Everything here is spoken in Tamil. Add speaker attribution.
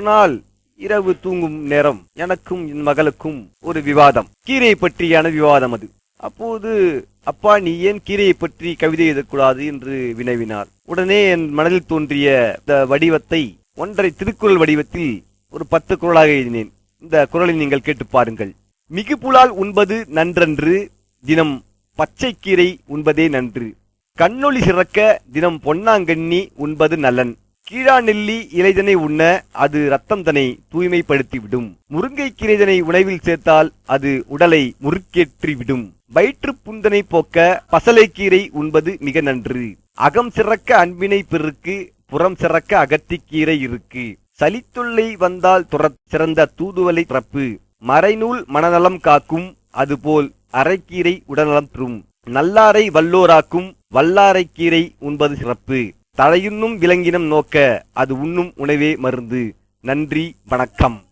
Speaker 1: நாள் இரவு தூங்கும் நேரம் எனக்கும் என் மகளுக்கும் ஒரு விவாதம். கீரையை பற்றியான விவாதம் அது. அப்போது அப்பா நீ ஏன் கீரையை பற்றி கவிதை எழுதக்கூடாது? என்று வினவினார் உடனே என் மனதில் தோன்றிய இந்த வடிவத்தை ஒன்றரை திருக்குறள் வடிவத்தில் ஒரு பத்து குரலாக எழுதினேன். இந்த குரலை நீங்கள் கேட்டு பாருங்கள். மிகுபுலால் உண்பது நன்றன்று தினம் பச்சை கீரை உண்பதே நன்று. கண்ணொளி சிறக்க தினம் பொன்னாங்கண்ணி உண்பது நலன் கீழா நெல்லி இலைதனை உண்ண அது ரத்தம் தனை தூய்மைப்படுத்திவிடும். முருங்கை கீரைதனை உணவில் சேர்த்தால் அது உடலை முறுக்கேற்றிவிடும். வயிற்றுப் புந்தனை போக்க பசலைக்கீரை உண்பது மிக நன்று. அகம் சிறக்க அன்பினை பெருக்கு புறம் சிறக்க அகத்திக்கீரை இருக்கு. சலித்தொல்லை வந்தால் துறத் சிறந்த தூதுவலை பிறப்பு. மறைநூல் மனநலம் காக்கும் அதுபோல் அரைக்கீரை உடல்நலம் தரும் நல்லாரை வல்லோராக்கும் வல்லாரைக் கீரை உண்பது சிறப்பு. தழையுண்ணும் விலங்கினம் நோக்க அது உண்ணும் உணவே மருந்து. நன்றி வணக்கம்.